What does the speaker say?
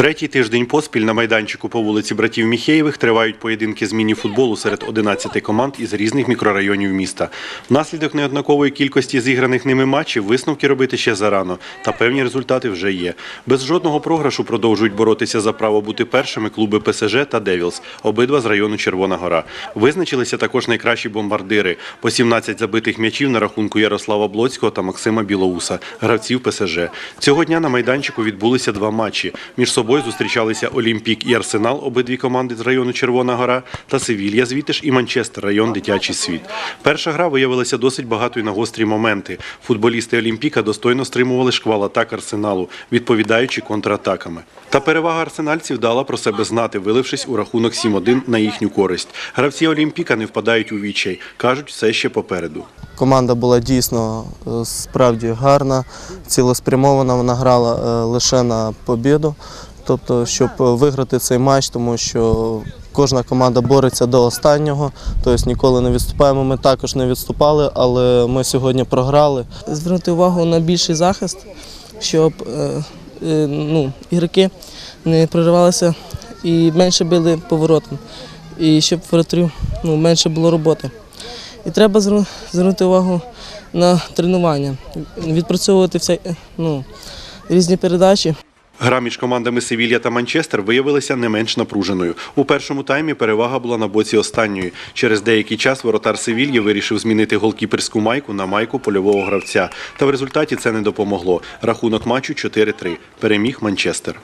Третій тиждень поспіль на майданчику по вулиці братів Міхеєвих тривають поєдинки з міні-футболу серед 11 команд із різних мікрорайонів міста. Внаслідок неоднакової кількості зіграних ними матчів висновки робити ще зарано, та певні результати вже є. Без жодного програшу продовжують боротися за право бути першими клуби ПСЖ та Девілс, обидва з району Червона Гора. Визначилися також найкращі бомбардири по 17 забитих м'ячів на рахунку Ярослава Блоцького та Максима Білоуса, гравців ПСЖ. Цього дня на майданчику відбулися два матчі. Між собою зустрічалися Олімпік і Арсенал, обидві команди з району Червона Гора, та Севілья звідти ж і Манчестер, район Дитячий світ. Перша гра виявилася досить багатою на гострі моменти. Футболісти Олімпіка достойно стримували шквал атак Арсеналу, відповідаючи контратаками. Та перевага арсенальців дала про себе знати, вилившись у рахунок 7-1 на їхню користь. Гравці Олімпіка не впадають у відчай, кажуть, все ще попереду. Команда була дійсно е, справді гарна, цілеспрямована. Вона грала е, лише на побіду, тобто, щоб е, виграти цей матч, тому що кожна команда бореться до останнього, тобто ніколи не відступаємо. Ми також не відступали, але ми сьогодні програли. звернути увагу на більший захист, щоб ну, ігроки не проривалися і менше били поворотом, і щоб воротарю ну, менше було роботи. І треба зверну- звернути увагу на тренування, відпрацьовувати вся, ну, різні передачі. Гра між командами Севілья та Манчестер виявилася не менш напруженою. У першому таймі перевага була на боці останньої. Через деякий час воротар Севільї вирішив змінити голкіперську майку на майку польового гравця. Та в результаті це не допомогло. Рахунок матчу 4-3. Переміг Манчестер.